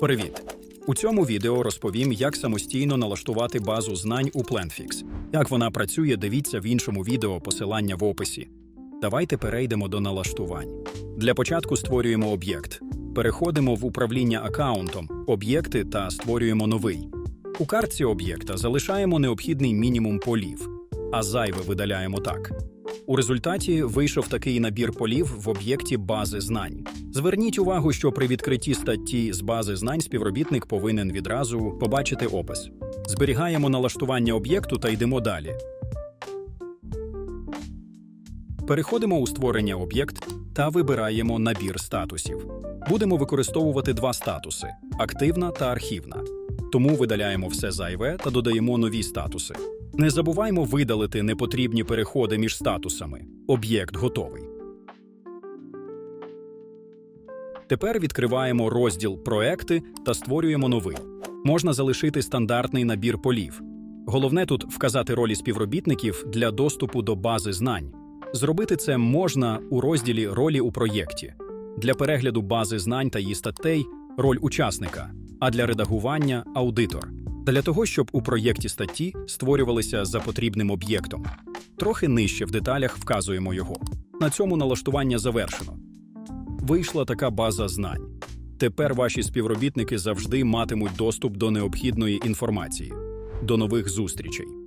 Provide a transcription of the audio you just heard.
Привіт! У цьому відео розповім, як самостійно налаштувати базу знань у PlanFix. Як вона працює, дивіться в іншому відео посилання в описі. Давайте перейдемо до налаштувань. Для початку створюємо об'єкт. Переходимо в управління аккаунтом, об'єкти та створюємо новий. У картці об'єкта залишаємо необхідний мінімум полів, а зайве видаляємо так. У результаті вийшов такий набір полів в об'єкті бази знань. Зверніть увагу, що при відкритті статті з бази знань співробітник повинен відразу побачити опис. Зберігаємо налаштування об'єкту та йдемо далі. Переходимо у створення об'єкт та вибираємо набір статусів. Будемо використовувати два статуси активна та архівна. Тому видаляємо все зайве та додаємо нові статуси. Не забуваймо видалити непотрібні переходи між статусами. Об'єкт готовий. Тепер відкриваємо розділ Проекти та створюємо новий. Можна залишити стандартний набір полів. Головне тут вказати ролі співробітників для доступу до бази знань. Зробити це можна у розділі Ролі у проєкті. Для перегляду бази знань та її статей роль учасника, а для редагування аудитор. Для того, щоб у проєкті статті створювалися за потрібним об'єктом. Трохи нижче в деталях вказуємо його. На цьому налаштування завершено. Вийшла така база знань. Тепер ваші співробітники завжди матимуть доступ до необхідної інформації. До нових зустрічей!